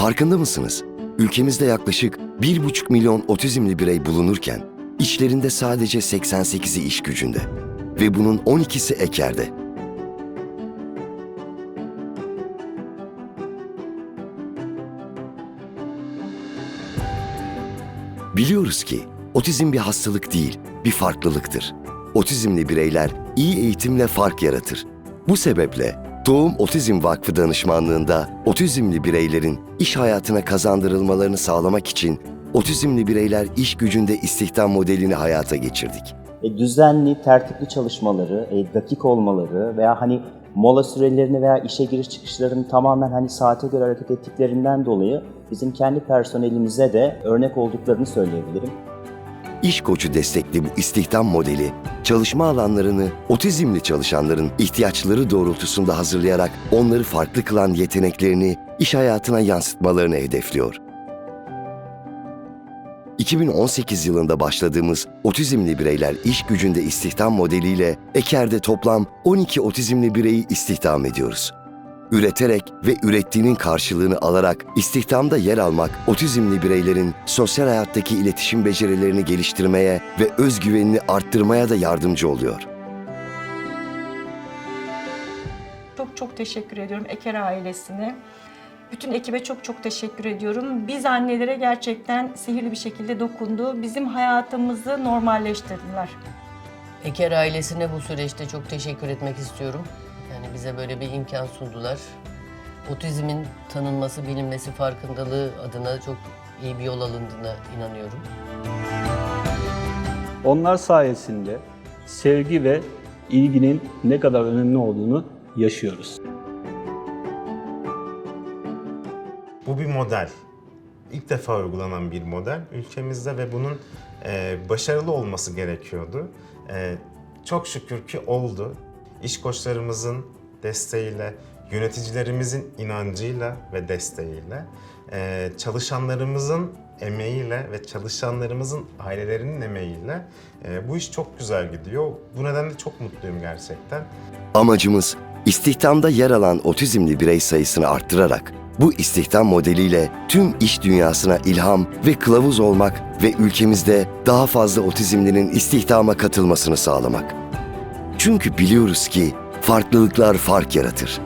Farkında mısınız? Ülkemizde yaklaşık 1,5 milyon otizmli birey bulunurken, içlerinde sadece 88'i iş gücünde ve bunun 12'si ekerde. Biliyoruz ki otizm bir hastalık değil, bir farklılıktır. Otizmli bireyler iyi eğitimle fark yaratır. Bu sebeple Doğum Otizm Vakfı danışmanlığında otizmli bireylerin iş hayatına kazandırılmalarını sağlamak için otizmli bireyler iş gücünde istihdam modelini hayata geçirdik. e, düzenli, tertipli çalışmaları, e, dakik olmaları veya hani mola sürelerini veya işe giriş çıkışlarını tamamen hani saate göre hareket ettiklerinden dolayı bizim kendi personelimize de örnek olduklarını söyleyebilirim. İş koçu destekli bu istihdam modeli, çalışma alanlarını otizmli çalışanların ihtiyaçları doğrultusunda hazırlayarak onları farklı kılan yeteneklerini iş hayatına yansıtmalarını hedefliyor. 2018 yılında başladığımız otizmli bireyler iş gücünde istihdam modeliyle Eker'de toplam 12 otizmli bireyi istihdam ediyoruz. Üreterek ve ürettiğinin karşılığını alarak istihdamda yer almak, otizmli bireylerin sosyal hayattaki iletişim becerilerini geliştirmeye ve özgüvenini arttırmaya da yardımcı oluyor. Çok çok teşekkür ediyorum Eker ailesine. Bütün ekibe çok çok teşekkür ediyorum. Biz annelere gerçekten sihirli bir şekilde dokundu. Bizim hayatımızı normalleştirdiler. Eker ailesine bu süreçte çok teşekkür etmek istiyorum. Yani bize böyle bir imkan sundular. Otizmin tanınması, bilinmesi, farkındalığı adına çok iyi bir yol alındığına inanıyorum. Onlar sayesinde sevgi ve ilginin ne kadar önemli olduğunu yaşıyoruz. Bu bir model. İlk defa uygulanan bir model ülkemizde ve bunun e, başarılı olması gerekiyordu. E, çok şükür ki oldu. İş koçlarımızın desteğiyle, yöneticilerimizin inancıyla ve desteğiyle, e, çalışanlarımızın emeğiyle ve çalışanlarımızın ailelerinin emeğiyle e, bu iş çok güzel gidiyor. Bu nedenle çok mutluyum gerçekten. Amacımız istihdamda yer alan otizmli birey sayısını arttırarak bu istihdam modeliyle tüm iş dünyasına ilham ve kılavuz olmak ve ülkemizde daha fazla otizmlinin istihdama katılmasını sağlamak. Çünkü biliyoruz ki farklılıklar fark yaratır.